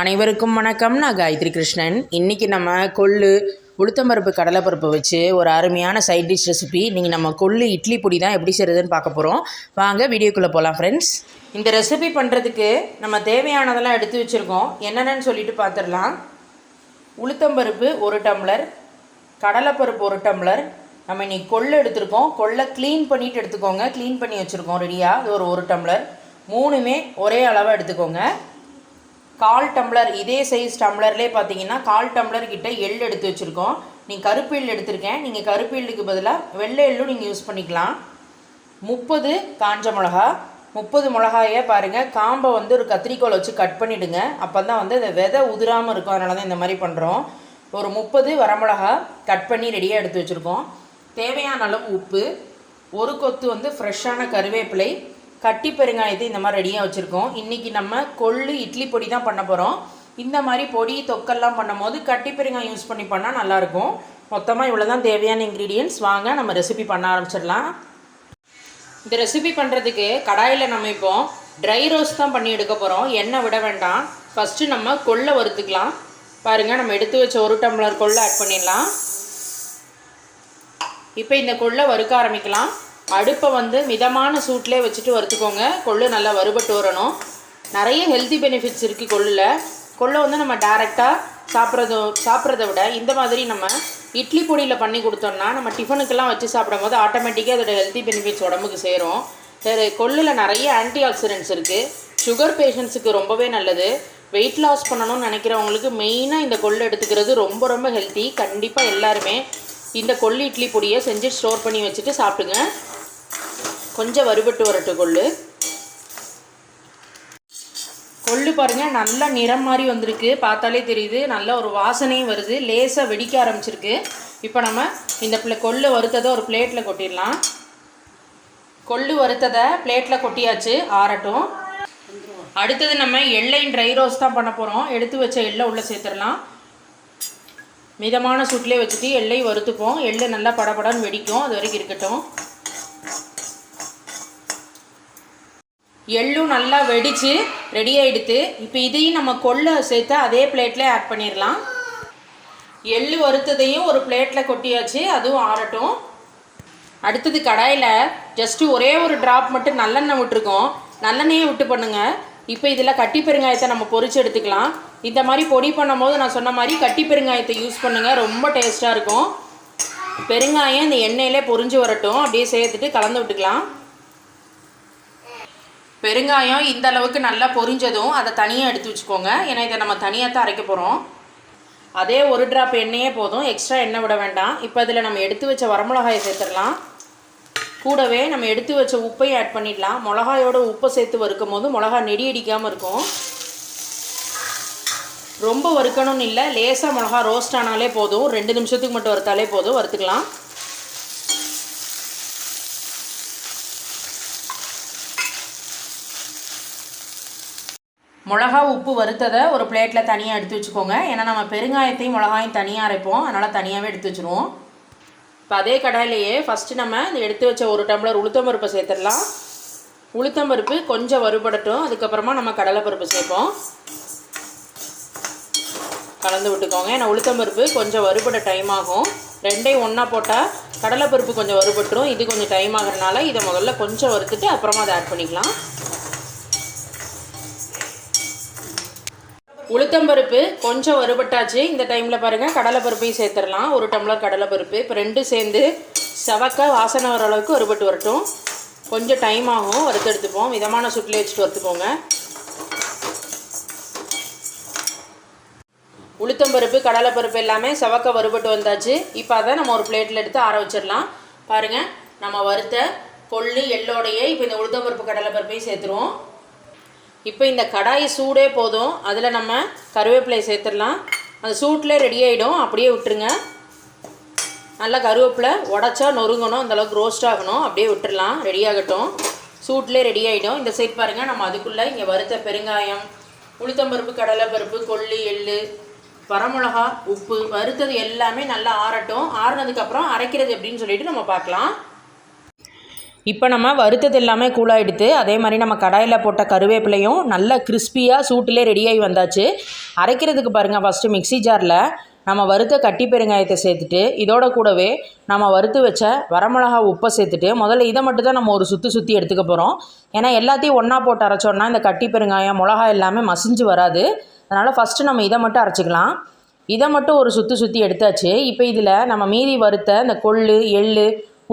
அனைவருக்கும் வணக்கம். நான் காயத்ரி கிருஷ்ணன். இன்றைக்கி நம்ம கொள்ளு உளுத்தம்பருப்பு கடலைப்பருப்பு வச்சு ஒரு அருமையான சைட் டிஷ் ரெசிபி நீங்கள் நம்ம கொள்ளு இட்லி பொடி தான் எப்படி செய்கிறதுன்னு பார்க்க போகிறோம் வாங்க வீடியோக்குள்ளே போகலாம் ஃப்ரெண்ட்ஸ் இந்த ரெசிபி பண்ணுறதுக்கு நம்ம தேவையானதெல்லாம் எடுத்து வச்சுருக்கோம். என்னென்னு சொல்லிட்டு பார்த்துடலாம் உளுத்தம்பருப்பு ஒரு டம்ளர் கடலைப்பருப்பு ஒரு டம்ளர். நம்ம இன்றைக்கி கொள்ளு எடுத்திருக்கோம். கொள்ளை க்ளீன் பண்ணிட்டு எடுத்துக்கோங்க. க்ளீன் பண்ணி வச்சுருக்கோம் ரெடியாக அது ஒரு ஒரு டம்ளர். மூணுமே ஒரே அளவாக எடுத்துக்கோங்க. கால் டம்ளர் இதே சைஸ் டம்ளர்லேயே பார்த்தீங்கன்னா கால் டம்ளர் கிட்ட எள் எடுத்து வச்சுருக்கோம். நீங்கள் கருப்பு எள் எடுத்திருக்கேன். நீங்கள் கருப்பு எள்ளுக்கு பதிலாக வெள்ளை எள்ளும் நீங்கள் யூஸ் பண்ணிக்கலாம். முப்பது காஞ்ச மிளகா. முப்பது மிளகாயை பாருங்கள் காம்பை வந்து ஒரு கத்திரிக்கோல் வச்சு கட் பண்ணிவிடுங்க அப்போ தான் வந்து அந்த விதை உதிராமல் இருக்கும். அதனால தான் இந்த மாதிரி பண்ணுறோம் ஒரு முப்பது வரமிளகா கட் பண்ணி ரெடியாக எடுத்து வச்சுருக்கோம். தேவையான அளவு உப்பு. ஒரு கொத்து வந்து ஃப்ரெஷ்ஷான கருவேப்பிலை. கட்டி பெருங்காயத்தை இந்த மாதிரி ரெடியாக வச்சுருக்கோம். இன்றைக்கி நம்ம கொள்ளு இட்லி பொடி தான் பண்ண போகிறோம் இந்த மாதிரி பொடி தொக்கெல்லாம் பண்ணும்போது கட்டி பெருங்காயம் யூஸ் பண்ணி பண்ணால் நல்லாயிருக்கும். மொத்தமாக இவ்வளோ தான் தேவையான இன்க்ரீடியன்ஸ் வாங்க நம்ம ரெசிபி பண்ண ஆரம்பிச்சிடலாம். இந்த ரெசிபி பண்ணுறதுக்கு கடாயில் நம்ம இப்போ ட்ரை ரோஸ்ட் தான் பண்ணி எடுக்க போகிறோம் எண்ணெய் விட வேண்டாம். ஃபஸ்ட்டு நம்ம கொள்ளை வறுத்துக்கலாம். பாருங்கள் நம்ம எடுத்து வச்ச ஒரு டம்ளர் கொள்ளை ஆட் பண்ணிடலாம். இப்போ இந்த கொள்ளை வறுக்க ஆரம்பிக்கலாம். அடுப்பை வந்து மிதமான சூட்லேயே வச்சுட்டு வறுத்துக்கோங்க. கொள்ளு நல்லா வறுபட்டு வரணும். நிறைய ஹெல்த்தி பெனிஃபிட்ஸ் இருக்குது கொள்ளில். கொள்ளை வந்து நம்ம டேரெக்டாக சாப்பிட்றதோ சாப்பிட்றத விட இந்த மாதிரி நம்ம இட்லி பொடியில் பண்ணி கொடுத்தோம்னா நம்ம டிஃபனுக்கெல்லாம் வச்சு சாப்பிடும் போது ஆட்டோமேட்டிக்காக அதோட ஹெல்த்தி பெனிஃபிட்ஸ் உடம்புக்கு சேரும். வேறு கொள்ளில் நிறைய ஆன்டி ஆக்சிடென்ட்ஸ் இருக்குது சுகர் பேஷண்ட்ஸுக்கு ரொம்பவே நல்லது. வெயிட் லாஸ் பண்ணணும்னு நினைக்கிறவங்களுக்கு மெயினாக இந்த கொள்ளு எடுத்துக்கிறது ரொம்ப ரொம்ப ஹெல்த்தி கண்டிப்பாக எல்லாருமே இந்த கொள்ளு இட்லி பொடியை செஞ்சு ஸ்டோர் பண்ணி வச்சுட்டு சாப்பிடுங்க. கொஞ்சம் வறுபட்டு வரட்டு கொள்ளு. கொள்ளு பாருங்கள் நல்லா நிறம் மாதிரி வந்திருக்கு. பார்த்தாலே தெரியுது நல்ல ஒரு வாசனையும் வருது. லேசாக வெடிக்க ஆரம்பிச்சிருக்கு. இப்போ நம்ம இந்த பிள்ளை கொள்ளு வறுத்ததை ஒரு பிளேட்டில் கொட்டிடலாம். கொள்ளு வறுத்ததை பிளேட்டில் கொட்டியாச்சு ஆறட்டும். அடுத்தது நம்ம எள்ளையும் ட்ரை ரோஸ் தான் பண்ண போகிறோம் எடுத்து வச்ச எள்ளை உள்ளே சேர்த்துடலாம். மிதமான சூட்டிலே வச்சுட்டு எள்ளை வறுத்துப்போம். எள்ளு நல்லா படபடன்னு வெடிக்கும். அது வரைக்கும் இருக்கட்டும். எள்ளும் நல்லா வெடித்து ரெடி ஆகிடுது இப்போ இதையும் நம்ம கொள்ளை சேர்த்து அதே பிளேட்டில் ஆட் பண்ணிடலாம் எள்ளு வறுத்ததையும் ஒரு பிளேட்டில் கொட்டியாச்சு அதுவும் ஆறட்டும். அடுத்தது கடாயில் ஜஸ்ட்டு ஒரே ஒரு ட்ராப் மட்டும் நல்லெண்ணெய் விட்டுருக்கோம். நல்லெண்ணெயே விட்டு பண்ணுங்கள் இப்போ இதில் கட்டி பெருங்காயத்தை நம்ம பொறிச்சு எடுத்துக்கலாம். இந்த மாதிரி பொடி பண்ணும்போது நான் சொன்ன மாதிரி கட்டி பெருங்காயத்தை யூஸ் பண்ணுங்கள் ரொம்ப டேஸ்ட்டாக இருக்கும். பெருங்காயம் இந்த எண்ணெயிலே பொறிஞ்சு வரட்டும். அப்படியே சேர்த்துட்டு கலந்து விட்டுக்கலாம். பெருங்காயம் இந்த அளவுக்கு நல்லா பொரிஞ்சதும் அதை தனியாக எடுத்து வச்சுக்கோங்க. ஏன்னா இதை நம்ம தனியாக தான் அரைக்க போகிறோம் அதே ஒரு ட்ராப் எண்ணெயே போதும். எக்ஸ்ட்ரா எண்ணெய் விட வேண்டாம். இப்போ இதில் நம்ம எடுத்து வச்ச வரமிளகாயை சேர்த்துடலாம். கூடவே நம்ம எடுத்து வச்ச உப்பையும் ஆட் பண்ணிடலாம். மிளகாயோட உப்பை சேர்த்து வறுக்கும் போது மிளகா நெடி அடிக்காமல் இருக்கும். ரொம்ப வறுக்கணும்னு இல்லை. லேசாக மிளகா ரோஸ்ட் ஆனாலே போதும். ரெண்டு நிமிஷத்துக்கு மட்டும் வறுத்தாலே போதும். வறுத்துக்கலாம். மிளகா உப்பு வறுத்ததை ஒரு பிளேட்டில் தனியாக எடுத்து வச்சுக்கோங்க. ஏன்னா நம்ம பெருங்காயத்தையும் மிளகாயும் தனியாக அரைப்போம். அதனால் தனியாகவே எடுத்து வச்சுருவோம். இப்போ அதே கடாயிலேயே ஃபஸ்ட்டு நம்ம இந்த எடுத்து வச்ச ஒரு டம்ளர் உளுத்தம்பருப்பை சேர்த்துடலாம். உளுத்தம்பருப்பு கொஞ்சம் வறுபடட்டும். அதுக்கப்புறமா நம்ம கடலைப்பருப்பு சேர்ப்போம். கலந்து விட்டுக்கோங்க. ஏன்னா உளுத்தம்பருப்பு கொஞ்சம் வறுபட டைம் ஆகும். ரெண்டையும் ஒன்றா போட்டால் கடலைப்பருப்பு கொஞ்சம் வறுபட்டுரும். இது கொஞ்சம் டைம் ஆகிறனால இதை முதல்ல கொஞ்சம் வறுத்துட்டு அப்புறமா அதை ஆட் பண்ணிக்கலாம். உளுத்தம்பருப்பு கொஞ்சம் வறுபட்டாச்சு. இந்த டைமில் பாருங்கள் கடலைப்பருப்பையும் சேர்த்துடலாம். ஒரு டம்ளர் கடலைப்பருப்பு இப்போ ரெண்டு சேர்ந்து செவக்க வாசனை வர அளவுக்கு வறுபட்டு வரட்டும். கொஞ்சம் டைம் ஆகும். வறுத்து எடுத்துப்போம். மிதமான சுட்டில் வச்சுட்டு வறுத்துக்கோங்க. உளுத்தம்பருப்பு கடலைப்பருப்பு எல்லாமே செவக்க வறுபட்டு வந்தாச்சு. இப்போ அதை நம்ம ஒரு பிளேட்டில் எடுத்து ஆற வச்சிடலாம். பாருங்கள் நம்ம வறுத்த கொள்ளு எள்ளோடையே இப்போ இந்த உளுத்தம்பருப்பு கடலைப்பருப்பையும் சேர்த்துருவோம். இப்போ இந்த கடாய் சூடே போதும். அதில் நம்ம கருவேப்பிலையை சேர்த்துடலாம். அந்த சூட்டில் ரெடி ஆகிடும் அப்படியே விட்டுருங்க. நல்லா கருவேப்பிலை உடச்சா நொறுங்கணும். அந்தளவுக்கு ரோஸ்ட் ஆகணும். அப்படியே விட்டுடலாம். ரெடி ஆகட்டும். சூட்லேயே ரெடி ஆகிடும் இந்த சைட் பாருங்கள் நம்ம அதுக்குள்ளே இங்கே வறுத்த பெருங்காயம் உளுத்தம்பருப்பு கடலைப்பருப்பு கொல்லி எள்ளு வரமிளகா உப்பு. வறுத்தது எல்லாமே நல்லா ஆறட்டும். ஆறுனதுக்கப்புறம் அரைக்கிறது எப்படின்னு சொல்லிட்டு நம்ம பார்க்கலாம். இப்போ நம்ம வறுத்தது எல்லாமே கூலாகிடுது அதே மாதிரி நம்ம கடாயில் போட்ட கருவேப்பிலையும் நல்லா கிறிஸ்பியாக சூட்டிலே ரெடியாகி வந்தாச்சு. அரைக்கிறதுக்கு பாருங்கள் ஃபஸ்ட்டு மிக்ஸி ஜாரில் நம்ம வறுத்த கட்டி பெருங்காயத்தை சேர்த்துட்டு இதோட கூடவே நம்ம வறுத்து வச்ச வரமிளகா உப்பை சேர்த்துட்டு முதல்ல இதை மட்டும் தான் நம்ம ஒரு சுற்றி சுற்றி எடுத்துக்க போகிறோம் ஏன்னா எல்லாத்தையும் ஒன்றா போட்டு அரைச்சோன்னா இந்த கட்டி பெருங்காயம் மிளகா எல்லாமே மசிஞ்சு வராது. அதனால் ஃபஸ்ட்டு நம்ம இதை மட்டும் அரைச்சிக்கலாம். இதை மட்டும் ஒரு சுற்றி சுற்றி எடுத்தாச்சு. இப்போ இதில் நம்ம மீதி வறுத்த இந்த கொள்ளு எள்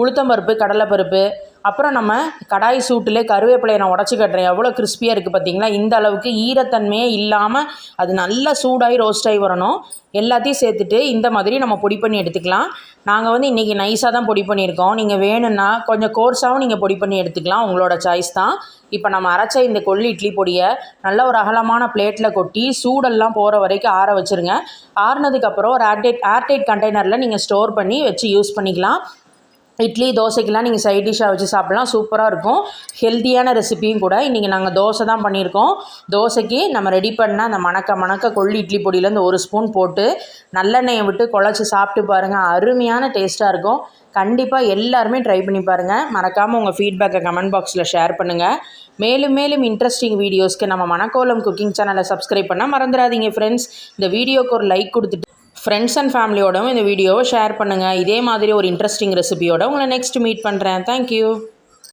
உளுத்தம்பருப்பு கடலைப்பருப்பு அப்புறம் நம்ம கடாய் சூட்டிலே கருவேப்பிலையை நான் உடச்சி கட்டுறேன். எவ்வளோ கிறிஸ்பியாக இருக்குது பார்த்தீங்களா இந்த அளவுக்கு ஈரத்தன்மையே இல்லாமல் அது நல்லா சூடாகி ரோஸ்டாகி வரணும். எல்லாத்தையும் சேர்த்துட்டு இந்த மாதிரி நம்ம பொடி பண்ணி எடுத்துக்கலாம். நாங்கள் வந்து இன்றைக்கி நைஸாக தான் பொடி பண்ணியிருக்கோம். நீங்கள் வேணும்னா கொஞ்சம் கோர்ஸாகவும் நீங்கள் பொடி பண்ணி எடுத்துக்கலாம். உங்களோட சாய்ஸ் தான். இப்போ நம்ம அரைச்ச இந்த கொள்ளு இட்லி பொடியை நல்ல ஒரு அகலமான பிளேட்டில் கொட்டி சூடெல்லாம் போகிற வரைக்கும் ஆற வச்சுருங்க. ஆறுனதுக்கப்புறம் ஒரு ஏர்டைட் ஏர்டைட் கண்டெய்னரில் நீங்கள் ஸ்டோர் பண்ணி வச்சு யூஸ் பண்ணிக்கலாம். இட்லி தோசைக்கெலாம் நீங்கள் சைட் டிஷ்ஷாக வச்சு சாப்பிட்லாம். சூப்பராக இருக்கும். ஹெல்த்தியான ரெசிபியும் கூட இன்றைக்கி நாங்கள் தோசை தான் பண்ணியிருக்கோம். தோசைக்கு நம்ம ரெடி பண்ண அந்த மணக்க மணக்க கொள்ளி இட்லி பொடியிலேருந்து ஒரு ஸ்பூன் போட்டு நல்லெண்ணெயை விட்டு குழச்சி சாப்பிட்டு பாருங்கள் அருமையான டேஸ்ட்டாக இருக்கும். கண்டிப்பாக எல்லாருமே ட்ரை பண்ணி பாருங்கள் மறக்காமல் உங்கள் ஃபீட்பேக்கை கமெண்ட் பாக்ஸில் ஷேர் பண்ணுங்கள் மேலும் மேலும் இன்ட்ரெஸ்டிங் வீடியோஸ்க்கு நம்ம மணக்கோலம் குக்கிங் சேனலை சப்ஸ்கிரைப் பண்ணால் மறந்துடாதீங்க ஃப்ரெண்ட்ஸ் இந்த வீடியோக்கு ஒரு லைக் கொடுத்துட்டு ஃப்ரெண்ட்ஸ் அண்ட் ஃபேமிலியோடவும் இந்த வீடியோவை ஷேர் பண்ணுங்கள் இதே மாதிரி ஒரு இன்ட்ரெஸ்டிங் ரெசிபியோட உங்களை நெக்ஸ்ட் மீட் பண்ணுறேன் தேங்க்யூ